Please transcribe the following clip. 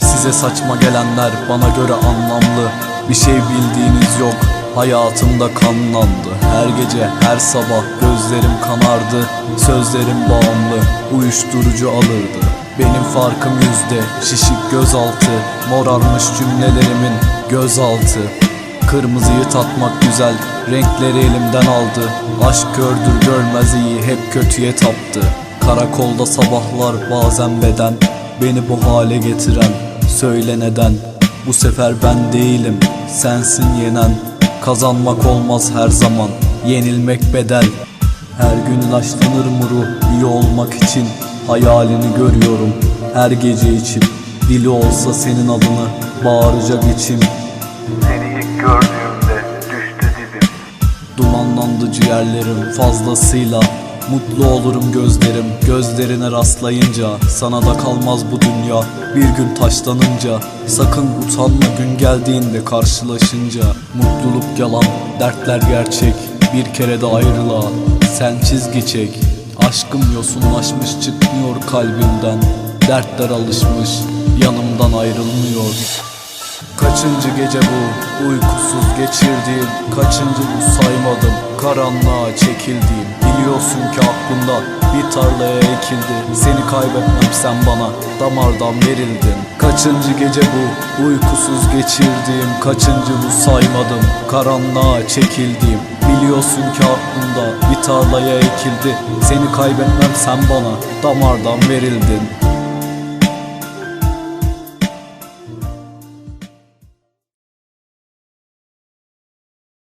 Size saçma gelenler bana göre anlamlı. Bir şey bildiğiniz yok Hayatımda kanlandı. Her gece her sabah gözlerim kanardı Sözlerim bağımlı Uyuşturucu alırdı Benim farkım yüzde. Şişik gözaltı. Morarmış cümlelerimin gözaltı. Kırmızıyı tatmak güzel. Renkleri elimden aldı. Aşk gördür görmez iyi Hep kötüye taptı. Karakolda sabahlar bazen beden. Beni bu hale getiren Söyle neden? Bu sefer ben değilim Sensin yenen. Kazanmak olmaz her zaman Yenilmek bedel. Her gün ilaçlanır mı ruh iyi olmak için Hayalini görüyorum her gece içip Dili olsa senin adını bağıracak içim. Seni ilk gördüğümde düştü dibim. Dumanlandı ciğerlerim fazlasıyla. Mutlu olurum gözlerim gözlerine rastlayınca. Sana da kalmaz bu dünya bir gün taşlanınca. Sakın utanma gün geldiğinde karşılaşınca. Mutluluk yalan dertler gerçek. Bir kere de ayrıla Sen çizgi çek aşkım yosunlaşmış çıkmıyor kalbimden. Dertler alışmış yanımdan ayrılmıyor. Kaçıncı gece bu uykusuz geçirdiğim? Kaçıncı bu saymadım karanlığa çekildiğim? Biliyorsun ki aklımda bir tarlaya ekildi. Seni kaybetmem sen bana damardan verildin. Kaçıncı gece bu uykusuz geçirdiğim? Kaçıncı bu saymadım karanlığa çekildiğim Biliyorsun ki aklımda bir tarlaya ekildi. Seni kaybetmem sen bana damardan verildin